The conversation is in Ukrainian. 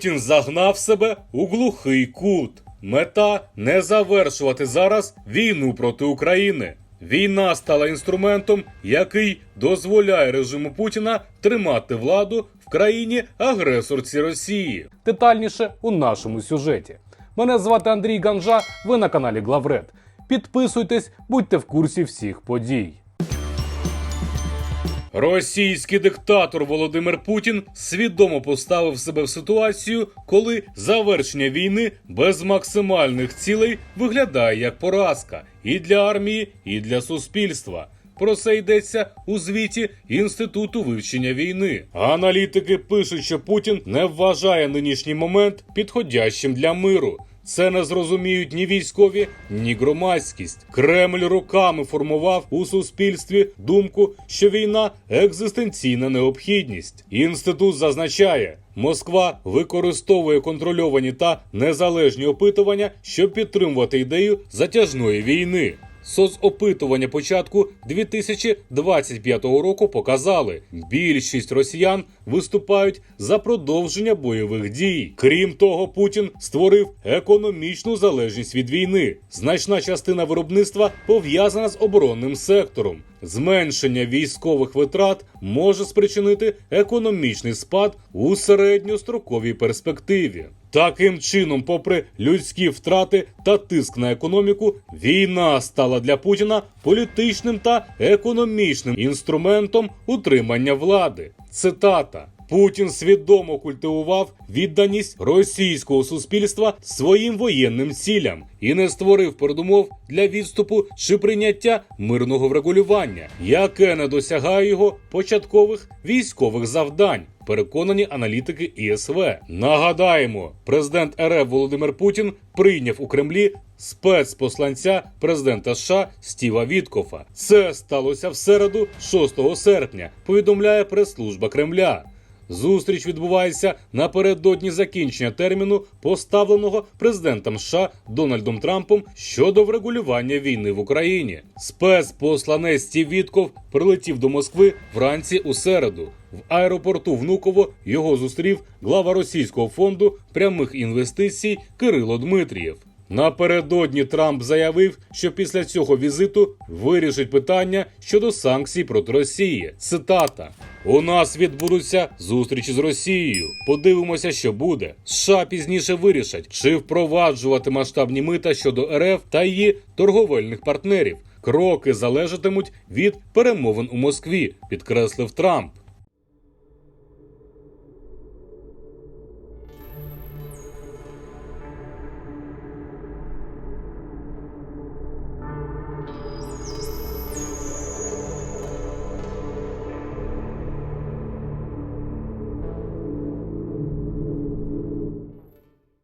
Путін загнав себе у глухий кут. Мета не завершувати зараз війну проти України. Війна стала інструментом, який дозволяє режиму Путіна тримати владу в країні агресорці Росії. Детальніше у нашому сюжеті. Мене звати Андрій Ганжа. Ви на каналі Главред. Підписуйтесь, будьте в курсі всіх подій. Російський диктатор Володимир Путін свідомо поставив себе в ситуацію, коли завершення війни без максимальних цілей виглядає як поразка і для армії, і для суспільства. Про це йдеться у звіті Інституту вивчення війни. Аналітики пишуть, що Путін не вважає нинішній момент підходящим для миру. Це не зрозуміють ні військові, ні громадськість. Кремль роками формував у суспільстві думку, що війна екзистенційна необхідність. Інститут зазначає, Москва використовує контрольовані та незалежні опитування, щоб підтримувати ідею затяжної війни. Соцопитування початку 2025 року показали, більшість росіян виступають за продовження бойових дій. Крім того, Путін створив економічну залежність від війни. Значна частина виробництва пов'язана з оборонним сектором. Зменшення військових витрат може спричинити економічний спад у середньостроковій перспективі. Таким чином, попри людські втрати та тиск на економіку, війна стала для Путіна політичним та економічним інструментом утримання влади. Цитата. Путін свідомо культивував відданість російського суспільства своїм воєнним цілям і не створив передумов для відступу чи прийняття мирного врегулювання, яке не досягає його початкових військових завдань. Переконані аналітики ІСВ. Нагадаємо, президент РФ Володимир Путін прийняв у Кремлі спецпосланця президента США Стіва Віткофа. Це сталося в середу, 6 серпня. Повідомляє прес-служба Кремля. Зустріч відбувається напередодні закінчення терміну, поставленого президентом США Дональдом Трампом щодо врегулювання війни в Україні. Спецпосланець Стів Вітков прилетів до Москви вранці у середу. В аеропорту Внуково його зустрів глава російського фонду прямих інвестицій Кирило Дмитрієв. Напередодні Трамп заявив, що після цього візиту вирішить питання щодо санкцій проти Росії. Цитата: у нас відбудуться зустрічі з Росією. Подивимося, що буде. США пізніше вирішать, чи впроваджувати масштабні мита щодо РФ та її торговельних партнерів. Кроки залежатимуть від перемовин у Москві, підкреслив Трамп.